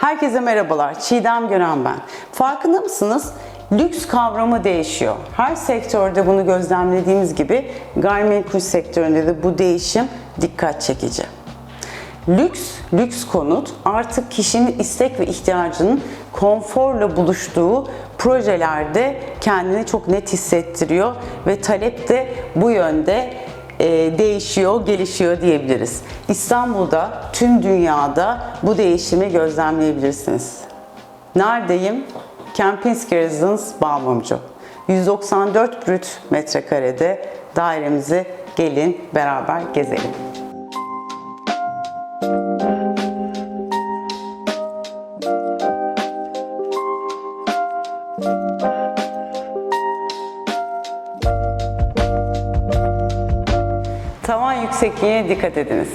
Herkese merhabalar. Çiğdem Gören ben. Farkında mısınız? Lüks kavramı değişiyor. Her sektörde bunu gözlemlediğimiz gibi gayrimenkul sektöründe de bu değişim dikkat çekici. Lüks, lüks konut artık kişinin istek ve ihtiyacının konforla buluştuğu projelerde kendini çok net hissettiriyor ve talep de bu yönde değişiyor, gelişiyor diyebiliriz. İstanbul'da, tüm dünyada bu değişimi gözlemleyebilirsiniz. Neredeyim? Kempinski Residence Balmumcu. 194 brüt metrekarede dairemizi gelin beraber gezelim. Tavan yüksekliğine dikkat ediniz.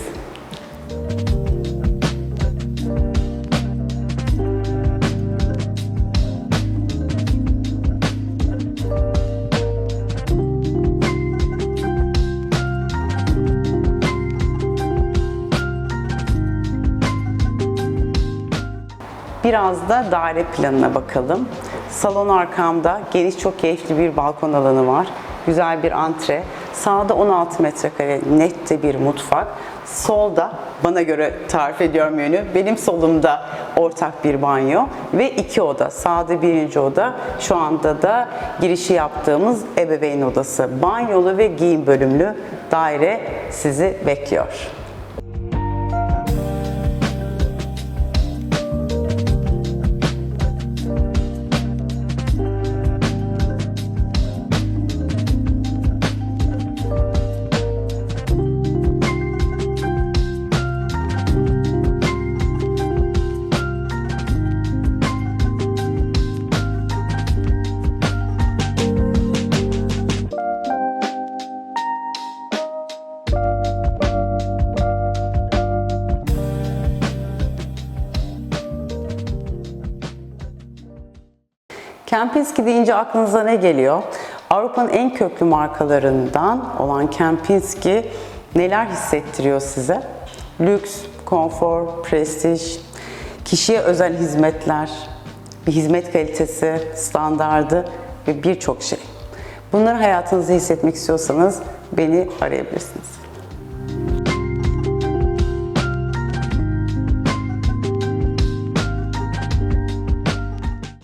Biraz da daire planına bakalım. Salon arkamda geniş çok keyifli bir balkon alanı var. Güzel bir antre. Sağda 16 metrekare net de bir mutfak. Solda bana göre tarif ediyorum yönü. Benim solumda ortak bir banyo ve iki oda. Sağda birinci oda. Şu anda da girişi yaptığımız ebeveyn odası. Banyolu ve giyim bölümlü daire sizi bekliyor. Kempinski deyince aklınıza ne geliyor? Avrupa'nın en köklü markalarından olan Kempinski neler hissettiriyor size? Lüks, konfor, prestij, kişiye özel hizmetler, bir hizmet kalitesi, standardı ve birçok şey. Bunları hayatınızda hissetmek istiyorsanız beni arayabilirsiniz.